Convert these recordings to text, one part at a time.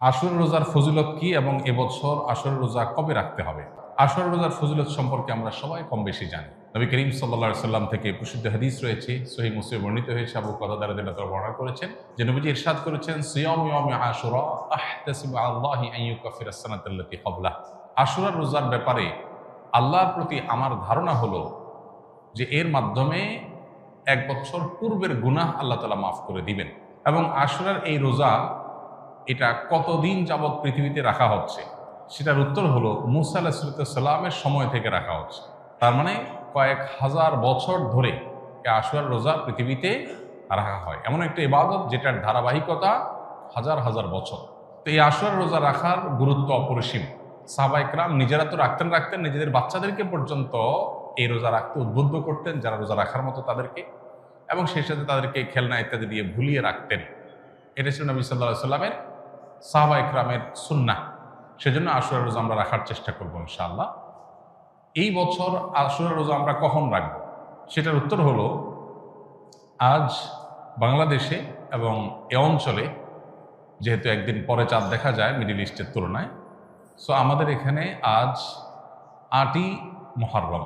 আসর রোজার ফজিলত কি এবং এবছর আসর রোজা কবে রাখতে হবে? আসর রোজার ফজিলত সম্পর্কে আমরা সবাই কম বেশি জানি। নবী করিম সাল্লা সাল্লাম থেকে প্রসিদ্ধ হাদিস রয়েছে সহি মুসলিম বর্ণিত হয়েছে, আবু কথা দ্বারা দিন বর্ণনা করেছেন যে নবীজি ইরশাদ করেছেন, সিয়ম রোজার ব্যাপারে আল্লাহর প্রতি আমার ধারণা হলো যে এর মাধ্যমে এক বছর পূর্বের গুনাহ আল্লাহ তালা মাফ করে দিবেন। এবং আশুরার এই রোজা এটা কতদিন যাবৎ পৃথিবীতে রাখা হচ্ছে? সেটার উত্তর হলো মুসা আলাহিসাল্লামের সময় থেকে রাখা হচ্ছে। তার মানে কয়েক হাজার বছর ধরে এই আশুরার রোজা পৃথিবীতে রাখা হয়। এমন একটা ইবাদত যেটার ধারাবাহিকতা হাজার হাজার বছর। তো এই আশুরার রোজা রাখার গুরুত্ব অপরিসীম। সাহবাইকরাম নিজেরা তো রাখতেন রাখতেন, নিজেদের বাচ্চাদেরকে পর্যন্ত এই রোজা রাখতে উদ্বুদ্ধ করতেন, যারা রোজা রাখার মতো তাদেরকে। এবং সেই সাথে তাদেরকে খেলনা ইত্যাদি দিয়ে ভুলিয়ে রাখতেন। এটা ছিল নবী সাল্লাহ সাল্লামের সাহবা ইকরামের সুন্না সেজন্য আশুরা রোজা আমরা রাখার চেষ্টা করব ইনশাআল্লাহ। এই বছর আশুরা রোজা আমরা কখন রাখব? সেটার উত্তর হলো, আজ বাংলাদেশে এবং এ অঞ্চলে, যেহেতু একদিন পরে চাঁদ দেখা যায় মিডিল ইস্টের তুলনায়, সো আমাদের এখানে আজ আটই মহরম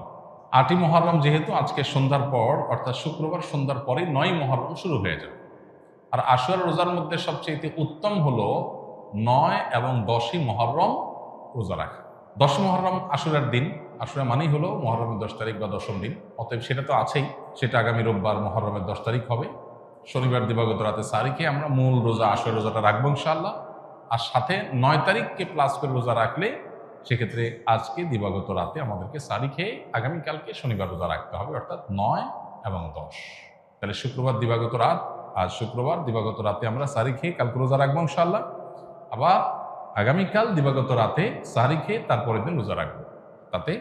আটই মহরম যেহেতু আজকে সন্ধ্যার পর, অর্থাৎ শুক্রবার সন্ধ্যার পরেই নয় মহরম শুরু হয়ে যাবে। আর আশুয়ার রোজার মধ্যে সবচেয়ে উত্তম হলো নয় এবং দশই মহরম রোজা রাখা। দশ মহরম আশুরার দিন। আশুরা মানেই হলো মহরমের দশ তারিখ বা দশম দিন। অতএব সেটা তো আছেই। সেটা আগামী রোববার মহরমের দশ তারিখ হবে। শনিবার দিবাগত রাতে সারিখে আমরা মূল রোজা আশুর রোজাটা রাখব ইনশাআল্লাহ। আর সাথে নয় তারিখকে প্লাস করে রোজা রাখলে সেক্ষেত্রে আজকে দিবাগত রাতে আমাদেরকে সারি খেয়ে আগামীকালকে শনিবার রোজা রাখতে হবে, অর্থাৎ নয় এবং দশ। তাহলে শুক্রবার দিবাগত রাত। আজ শুক্রবার দিবাগত রাতে আমরা সারি খেয়ে কালকে রোজা রাখব ইনশাআল্লাহ। আবার আগামীকাল দিবাগত রাতে সারি খেয়ে তারপরের দিন রোজা রাখব। তাতে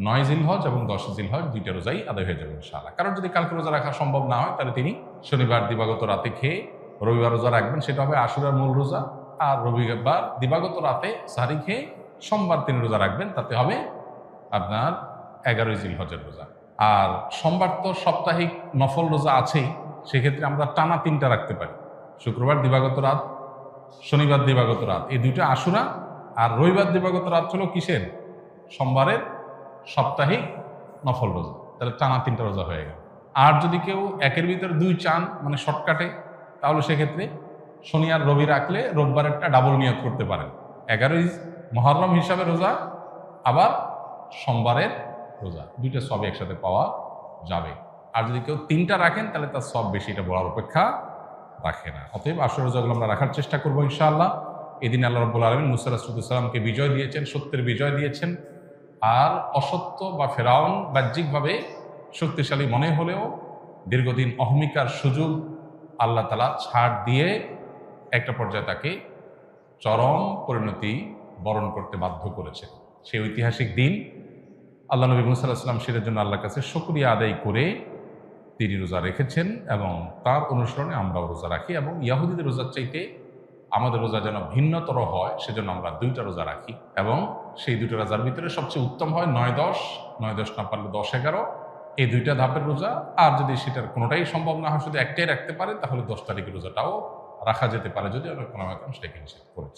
নয় জিলহজ এবং দশ জিলহজ দুইটা রোজাই আদায় হয়ে যাবে ইনশাআল্লাহ। কারণ যদি কালকে রোজা রাখা সম্ভব না হয়, তাহলে তিনি শনিবার দিবাগত রাতে খেয়ে রবিবার রোজা রাখবেন। সেটা হবে আশুরার মূল রোজা। আর রবিবার দিবাগত রাতে সারি খেয়ে সোমবার তিনি রোজা রাখবেন। তাতে হবে আপনার এগারোই জিলহজের রোজা। আর সোমবার তো সাপ্তাহিক নফল রোজা আছেই, সেক্ষেত্রে আমরা টানা তিনটা রাখতে পারি। শুক্রবার দিবাগত রাত শনিবার দিবাগত রাত। এই দুইটা আশুরা আর রবিবার দিবাগত রাত হলো কিসের? সোমবারের সাপ্তাহিক নফল রোজা। তাহলে টানা তিনটা রোজা হয়ে গেল। আর যদি কেউ একের ভিতরে দুই চান মানে শর্টকাটে, তাহলে সেক্ষেত্রে শনি আর রবি রাখলে রোববারেরটা ডাবল নিয়োগ করতে পারেন। এগারোই মহরম হিসাবে রোজা, আবার সোমবারের রোজা। দুইটা সবই একসাথে পাওয়া যাবে। আর যদি কেউ তিনটা রাখেন, তাহলে তার সব বেশি এটা বলার অপেক্ষা রাখে না। অতএব আসর রোজাগুলো আমরা রাখার চেষ্টা করব ইনশাআল্লাহ। এদিন আল্লাহ রব্বুল আলমিন মুসাল্লাহামকে বিজয় দিয়েছেন, সত্যের বিজয় দিয়েছেন। আর অসত্য বা ফেরাউন বাহ্যিকভাবে শক্তিশালী মনে হলেও দীর্ঘদিন অহমিকার সুযোগ আল্লাহ তালা ছাড় দিয়ে একটা পর্যায়ে তাকে চরম পরিণতি বরণ করতে বাধ্য করেছে সেই ঐতিহাসিক দিন আল্লাহ নবী মুসাল্লাহাম সেটার জন্য আল্লাহর কাছে শুক্রিয়া আদায় করে তিনি রোজা রেখেছেন এবং তার অনুসরণে আমরাও রোজা রাখি এবং ইয়াহুদিদের রোজার চাইতে আমাদের রোজা যেন ভিন্নতর হয়, সেজন্য আমরা দুইটা রোজা রাখি এবং সেই দুইটা রোজার ভিতরে সবচেয়ে উত্তম হয় নয় দশ নয় দশ না পারলে দশ এগারো। এই দুইটা ধাপের রোজা, আর যদি সেটার কোনোটাই সম্ভব না হয়, শুধু একটাই রাখতে পারে তাহলে দশ তারিখের রোজাটাও রাখা যেতে পারে, যদি অনেক কোনো সেটাকে নিষেধ করেছে।